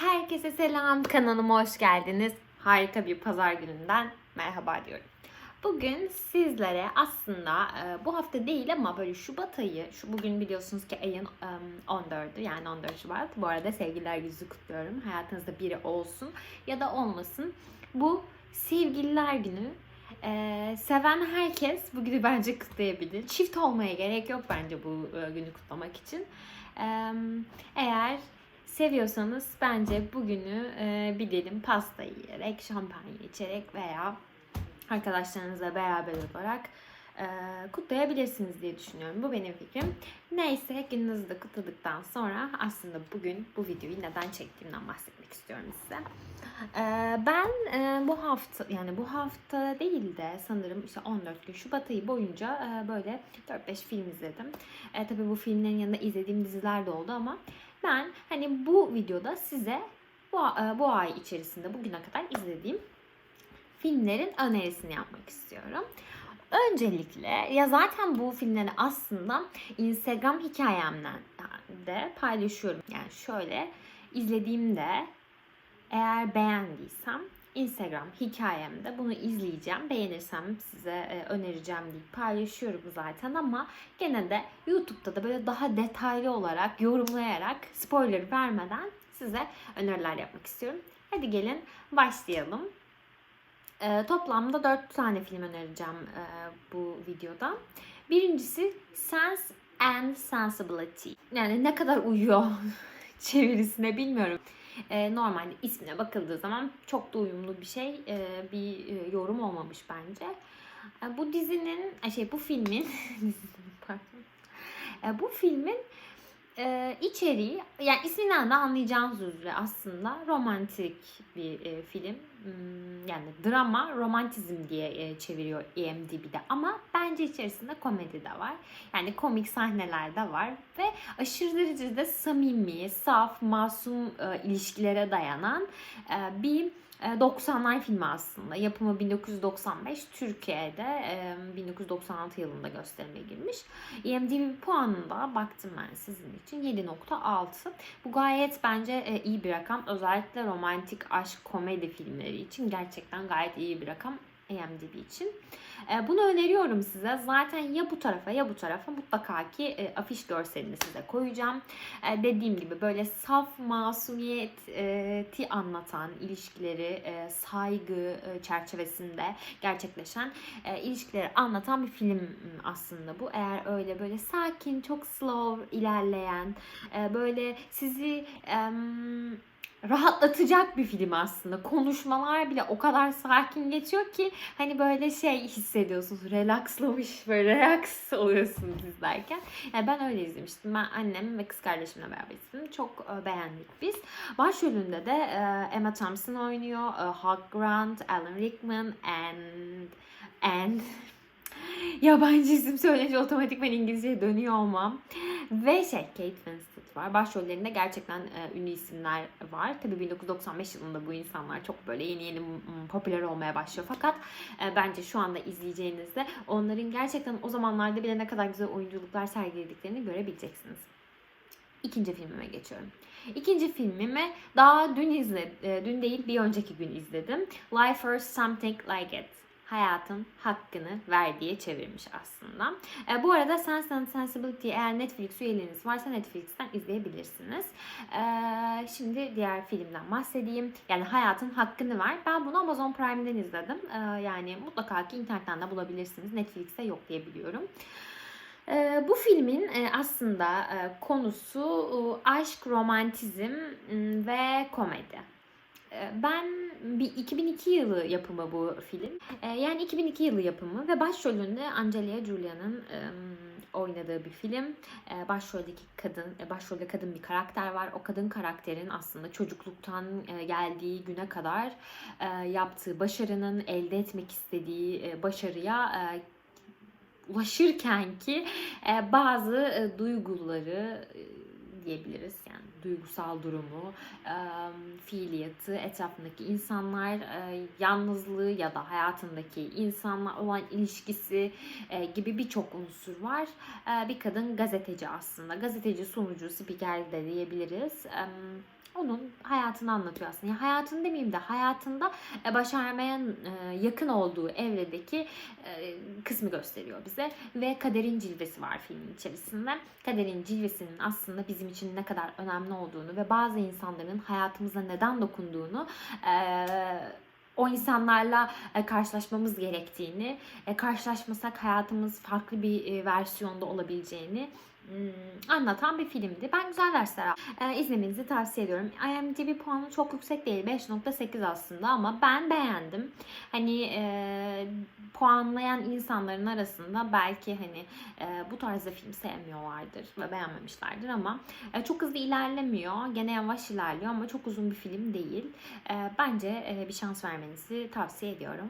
Herkese selam kanalıma hoş geldiniz. Harika bir pazar gününden merhaba diyorum. Bugün sizlere aslında e, bu hafta değil ama böyle Şubat ayı, şu bugün biliyorsunuz ki ayın e, 14'ü yani 14 Şubat. Bu arada sevgililer yüzü kutluyorum. Hayatınızda biri olsun ya da olmasın. Bu sevgililer günü. E, seven herkes bu günü bence kutlayabilir. Çift olmaya gerek yok bence bu e, günü kutlamak için. E, eğer seviyorsanız bence bugünü e, bir dilim pasta yiyerek, şampanya içerek veya arkadaşlarınızla beraber olarak e, kutlayabilirsiniz diye düşünüyorum. Bu benim fikrim. Neyse gününüzü de kutladıktan sonra aslında bugün bu videoyu neden çektiğimden bahsetmek istiyorum size. E, ben e, bu hafta yani bu hafta değil de sanırım işte 14 gün Şubat ayı boyunca e, böyle 4-5 film izledim. E, tabii bu filmlerin yanında izlediğim diziler de oldu ama ben hani bu videoda size bu, e, bu ay içerisinde bugüne kadar izlediğim filmlerin önerisini yapmak istiyorum. Öncelikle ya zaten bu filmleri aslında Instagram hikayemden de paylaşıyorum. Yani şöyle izlediğimde eğer beğendiysem Instagram hikayemde bunu izleyeceğim. Beğenirsem size e, önereceğim deyip paylaşıyorum zaten ama gene de YouTube'da da böyle daha detaylı olarak yorumlayarak spoiler vermeden size öneriler yapmak istiyorum. Hadi gelin başlayalım. E, toplamda 4 tane film önereceğim e, bu videoda. Birincisi Sense and Sensibility. Yani ne kadar uyuyor çevirisine bilmiyorum. E, normalde ismine bakıldığı zaman çok da uyumlu bir şey, e, bir e, yorum olmamış bence. E, bu dizinin, e, şey bu filmin. E, bu filmin e, içeriği, yani isminden de anlayacağınız üzere aslında romantik bir e, film. Hmm, yani drama, romantizm diye e, çeviriyor IMDb'de ama bence içerisinde komedi de var. Yani komik sahneler de var ve aşırı derecede samimi, saf, masum e, ilişkilere dayanan e, bir e, 90'lar filmi aslında. Yapımı 1995, Türkiye'de e, 1996 yılında gösterime girmiş. IMDb puanında baktım ben sizin için 7.6. Bu gayet bence e, iyi bir rakam. Özellikle romantik aşk komedi filmleri için gerçekten gayet iyi bir rakam. IMDb için. E, bunu öneriyorum size. Zaten ya bu tarafa ya bu tarafa mutlaka ki e, afiş görselini size koyacağım. E, dediğim gibi böyle saf masumiyeti anlatan ilişkileri e, saygı e, çerçevesinde gerçekleşen e, ilişkileri anlatan bir film aslında bu. Eğer öyle böyle sakin, çok slow ilerleyen, e, böyle sizi... E, rahatlatacak bir film aslında. Konuşmalar bile o kadar sakin geçiyor ki hani böyle şey hissediyorsunuz. Relaxlamış böyle relax oluyorsunuz izlerken. Yani ben öyle izlemiştim. Ben annem ve kız kardeşimle beraber izledim. Çok e, beğendik biz. Başrolünde de e, Emma Thompson oynuyor. E, Hugh Grant, Alan Rickman and and yabancı isim söyleyince otomatikman İngilizceye dönüyor olmam. Ve şey Kate Winslet var. Başrollerinde gerçekten e, ünlü isimler var. Tabii 1995 yılında bu insanlar çok böyle yeni yeni popüler olmaya başlıyor. Fakat e, bence şu anda izleyeceğinizde onların gerçekten o zamanlarda bile ne kadar güzel oyunculuklar sergilediklerini görebileceksiniz. İkinci filmime geçiyorum. İkinci filmimi daha dün izledim, dün değil bir önceki gün izledim. Life or Something Like It hayatın hakkını ver diye çevirmiş aslında. E, bu arada Sense and Sensibility eğer Netflix üyeliğiniz varsa Netflix'ten izleyebilirsiniz. E, şimdi diğer filmden bahsedeyim. Yani hayatın hakkını ver. Ben bunu Amazon Prime'den izledim. E, yani mutlaka ki internetten de bulabilirsiniz. Netflix'te yok diye biliyorum. E, bu filmin e, aslında e, konusu aşk, romantizm ve komedi. Ben bir 2002 yılı yapımı bu film. Yani 2002 yılı yapımı ve başrolünde Angelina Jolia'nın oynadığı bir film. Başroldeki kadın, başrolde kadın bir karakter var. O kadın karakterin aslında çocukluktan geldiği güne kadar yaptığı başarının elde etmek istediği başarıya ulaşırken ki bazı duyguları diyebiliriz. Yani duygusal durumu, e, fiiliyatı, etrafındaki insanlar, yalnızlığı ya da hayatındaki insanla olan ilişkisi gibi birçok unsur var. Bir kadın gazeteci aslında. Gazeteci, sunucu, spiker de diyebiliriz. E, onun hayatını anlatıyor aslında. Yani hayatını demeyeyim de hayatında e, başarmaya e, yakın olduğu evredeki e, kısmı gösteriyor bize. Ve kaderin cilvesi var filmin içerisinde. Kaderin cilvesinin aslında bizim için ne kadar önemli olduğunu ve bazı insanların hayatımıza neden dokunduğunu o insanlarla karşılaşmamız gerektiğini, karşılaşmasak hayatımız farklı bir versiyonda olabileceğini anlatan bir filmdi. Ben güzel dersler aldım. E, izlemenizi tavsiye ediyorum. IMDb puanı çok yüksek değil. 5.8 aslında ama ben beğendim. Hani e, puanlayan insanların arasında belki hani e, bu tarzda film sevmiyorlardır ve beğenmemişlerdir ama e, çok hızlı ilerlemiyor. Gene yavaş ilerliyor ama çok uzun bir film değil. E, bence e, bir şans vermenizi tavsiye ediyorum.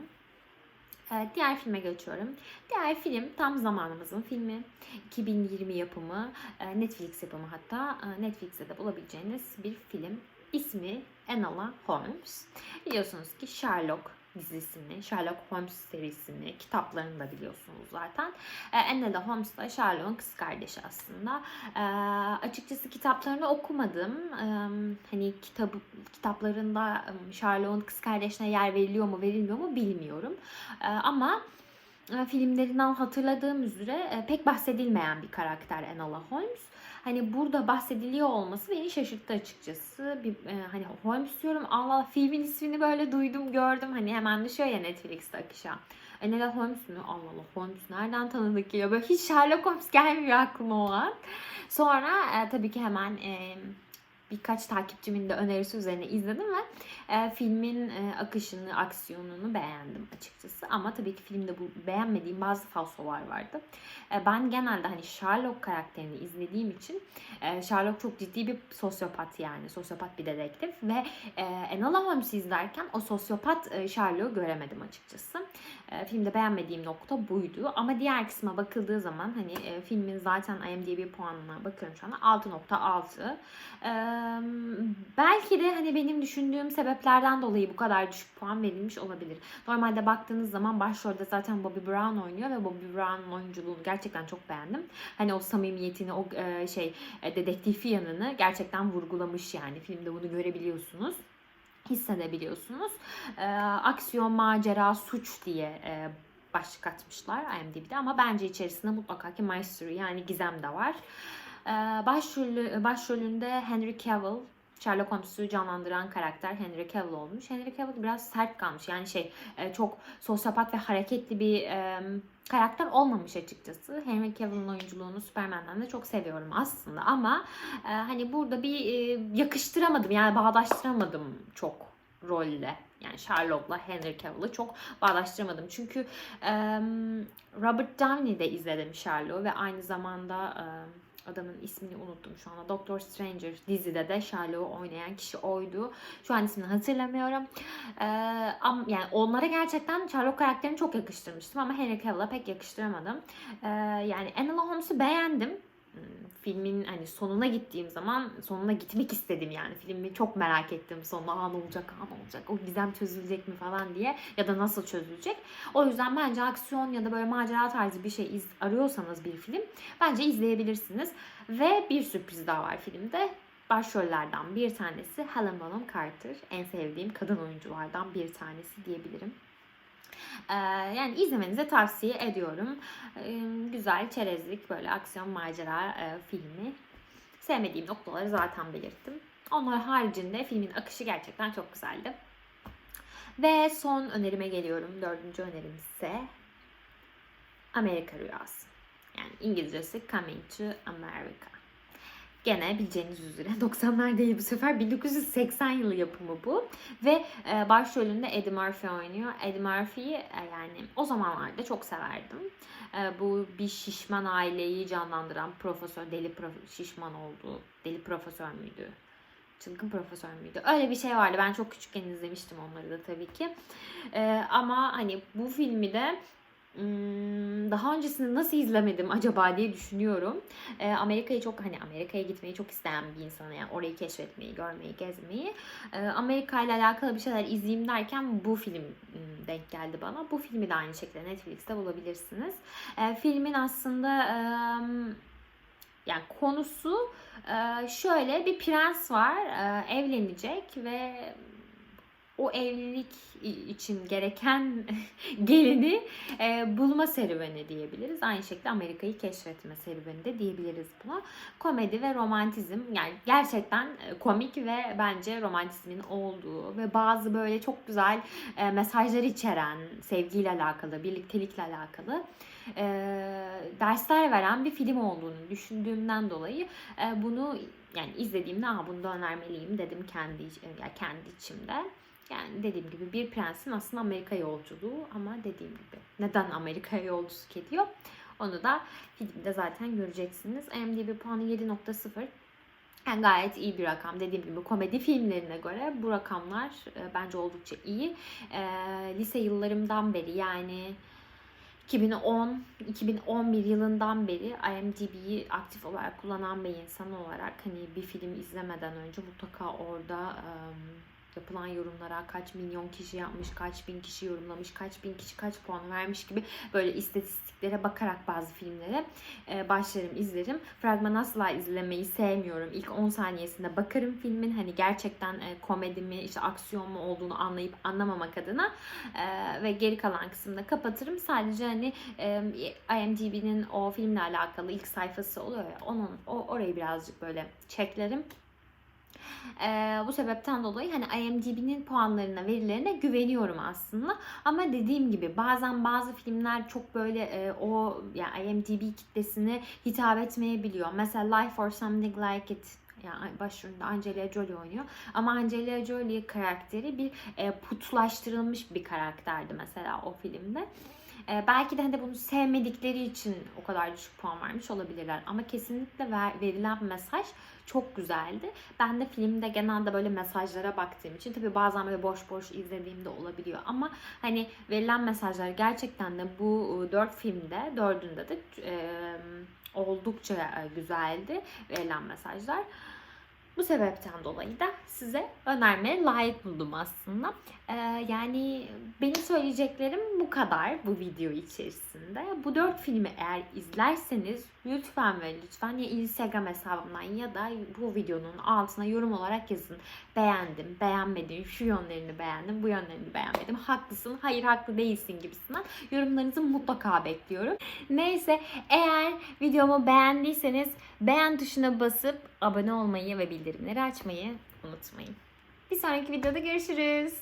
Evet, diğer filme geçiyorum. Diğer film tam zamanımızın filmi. 2020 yapımı, e, Netflix yapımı hatta. E, Netflix'te de bulabileceğiniz bir film. İsmi Enola Holmes. Biliyorsunuz ki Sherlock dizisini, Sherlock Holmes serisini, kitaplarını da biliyorsunuz zaten. E, Enola Holmes da Sherlock'un kız kardeşi aslında. E, açıkçası kitaplarını okumadım. E, hani kitabı kitaplarında e, Sherlock'un kız kardeşine yer veriliyor mu verilmiyor mu bilmiyorum. E, ama filmlerinden hatırladığım üzere e, pek bahsedilmeyen bir karakter Enola Holmes. Hani burada bahsediliyor olması beni şaşırttı açıkçası. Bir, e, hani Holmes diyorum Allah filmin ismini böyle duydum gördüm. Hani hemen düşüyor ya Netflix'te akışa. Enola Holmes mü? Allah Allah Holmes nereden tanıdık ya? Böyle hiç Sherlock Holmes gelmiyor aklıma o an. Sonra e, tabii ki hemen e, birkaç takipçimin de önerisi üzerine izledim ve e, filmin e, akışını, aksiyonunu beğendim açıkçası. Ama tabii ki filmde bu beğenmediğim bazı falsolar vardı. E, ben genelde hani Sherlock karakterini izlediğim için e, Sherlock çok ciddi bir sosyopat yani. Sosyopat bir dedektif ve e, Enola Holmes'i izlerken o sosyopat e, Sherlock'u göremedim açıkçası. E, filmde beğenmediğim nokta buydu. Ama diğer kısma bakıldığı zaman hani e, filmin zaten IMDb puanına bakıyorum şu anda 6.6. E, belki de hani benim düşündüğüm sebeplerden dolayı bu kadar düşük puan verilmiş olabilir. Normalde baktığınız zaman başrolde zaten Bobby Brown oynuyor ve Bobby Brown'un oyunculuğunu gerçekten çok beğendim. Hani o samimiyetini, o e, şey e, dedektifi yanını gerçekten vurgulamış yani. Filmde bunu görebiliyorsunuz hissedebiliyorsunuz. E, aksiyon, macera, suç diye e, başlık atmışlar IMDb'de ama bence içerisinde mutlaka ki mystery yani gizem de var. Ee, başrolü, başrolünde Henry Cavill Sherlock Holmes'u canlandıran karakter Henry Cavill olmuş. Henry Cavill biraz sert kalmış. Yani şey e, çok sosyopat ve hareketli bir e, karakter olmamış açıkçası. Henry Cavill'ın oyunculuğunu Superman'den de çok seviyorum aslında ama e, hani burada bir yakıştıramadım yani bağdaştıramadım çok rolle. Yani Sherlock'la Henry Cavill'ı çok bağdaştıramadım. Çünkü Robert Downey de izledim Sherlock'u ve aynı zamanda adamın ismini unuttum şu anda. Doctor Stranger dizide de Sherlock'u oynayan kişi oydu. Şu an ismini hatırlamıyorum. Ee, ama yani onlara gerçekten Sherlock karakterini çok yakıştırmıştım ama Henry Cavill'a pek yakıştıramadım. Ee, yani Enola Holmes'u beğendim filmin hani sonuna gittiğim zaman sonuna gitmek istedim yani. Filmi çok merak ettim. Sonunda aa ne olacak? Aa ne olacak? O gizem çözülecek mi? falan diye ya da nasıl çözülecek? O yüzden bence aksiyon ya da böyle macera tarzı bir şey iz, arıyorsanız bir film bence izleyebilirsiniz. Ve bir sürpriz daha var filmde. Başrollerden bir tanesi Helen Bonham Carter. En sevdiğim kadın oyunculardan bir tanesi diyebilirim. Ee, yani izlemenizi tavsiye ediyorum. Ee, güzel, çerezlik, böyle aksiyon macera e, filmi. Sevmediğim noktaları zaten belirttim. Onlar haricinde filmin akışı gerçekten çok güzeldi. Ve son önerime geliyorum. Dördüncü önerim ise Amerika Rüyası. Yani İngilizcesi Coming to America. Gene bileceğiniz üzere 90'lar değil bu sefer 1980 yılı yapımı bu. Ve e, başrolünde Eddie Murphy oynuyor. Eddie Murphy'yi e, yani o zamanlarda çok severdim. E, bu bir şişman aileyi canlandıran profesör, deli prof- şişman oldu. Deli profesör müydü? Çılgın profesör müydü? Öyle bir şey vardı. Ben çok küçükken izlemiştim onları da tabii ki. E, ama hani bu filmi de daha öncesinde nasıl izlemedim acaba diye düşünüyorum. Ee, Amerika'yı çok hani Amerika'ya gitmeyi çok isteyen bir insanı yani orayı keşfetmeyi, görmeyi, gezmeyi. Ee, Amerika ile alakalı bir şeyler izleyeyim derken bu film hmm, denk geldi bana. Bu filmi de aynı şekilde Netflix'te bulabilirsiniz. Ee, filmin aslında yani konusu şöyle bir prens var evlenecek ve o evlilik için gereken gelini e, bulma serüveni diyebiliriz. Aynı şekilde Amerika'yı keşfetme serüveni de diyebiliriz buna. Komedi ve romantizm yani gerçekten e, komik ve bence romantizmin olduğu ve bazı böyle çok güzel e, mesajlar içeren sevgiyle alakalı, birliktelikle alakalı e, dersler veren bir film olduğunu düşündüğümden dolayı e, bunu yani izlediğimde bunu da önermeliyim dedim kendi yani kendi içimde. Yani dediğim gibi bir prensin aslında Amerika yolculuğu ama dediğim gibi neden Amerika'ya yolculuk ediyor onu da filmde zaten göreceksiniz. IMDb puanı 7.0. Yani gayet iyi bir rakam. Dediğim gibi komedi filmlerine göre bu rakamlar e, bence oldukça iyi. E, lise yıllarımdan beri yani 2010 2011 yılından beri IMDb'yi aktif olarak kullanan bir insan olarak hani bir film izlemeden önce mutlaka orada ım, yapılan yorumlara kaç milyon kişi yapmış, kaç bin kişi yorumlamış, kaç bin kişi kaç puan vermiş gibi böyle istatistiklere bakarak bazı filmlere e, başlarım, izlerim. Fragman asla izlemeyi sevmiyorum. İlk 10 saniyesinde bakarım filmin hani gerçekten e, komedi mi, işte aksiyon mu olduğunu anlayıp anlamamak adına e, ve geri kalan kısımda kapatırım. Sadece hani e, IMDb'nin o filmle alakalı ilk sayfası oluyor ya onun o orayı birazcık böyle çeklerim. Ee, bu sebepten dolayı hani IMDb'nin puanlarına, verilerine güveniyorum aslında. Ama dediğim gibi bazen bazı filmler çok böyle e, o yani IMDb kitlesine hitap etmeyebiliyor. Mesela Life or Something Like It yani başrolünde Angelina Jolie oynuyor. Ama Angelina Jolie karakteri bir e, putlaştırılmış bir karakterdi mesela o filmde. E, belki de hani bunu sevmedikleri için o kadar düşük puan vermiş olabilirler. Ama kesinlikle ver, verilen mesaj çok güzeldi. Ben de filmde genelde böyle mesajlara baktığım için tabii bazen böyle boş boş izlediğimde olabiliyor. Ama hani verilen mesajlar gerçekten de bu e, dört filmde, dördünde de e, oldukça e, güzeldi verilen mesajlar. Bu sebepten dolayı da size önermeye layık buldum aslında. Ee, yani benim söyleyeceklerim bu kadar bu video içerisinde. Bu dört filmi eğer izlerseniz lütfen ve lütfen ya Instagram hesabımdan ya da bu videonun altına yorum olarak yazın. Beğendim, beğenmedim, şu yönlerini beğendim, bu yönlerini beğenmedim. Haklısın, hayır haklı değilsin gibisinden yorumlarınızı mutlaka bekliyorum. Neyse eğer videomu beğendiyseniz beğen tuşuna basıp abone olmayı ve bildirimleri açmayı unutmayın. Bir sonraki videoda görüşürüz.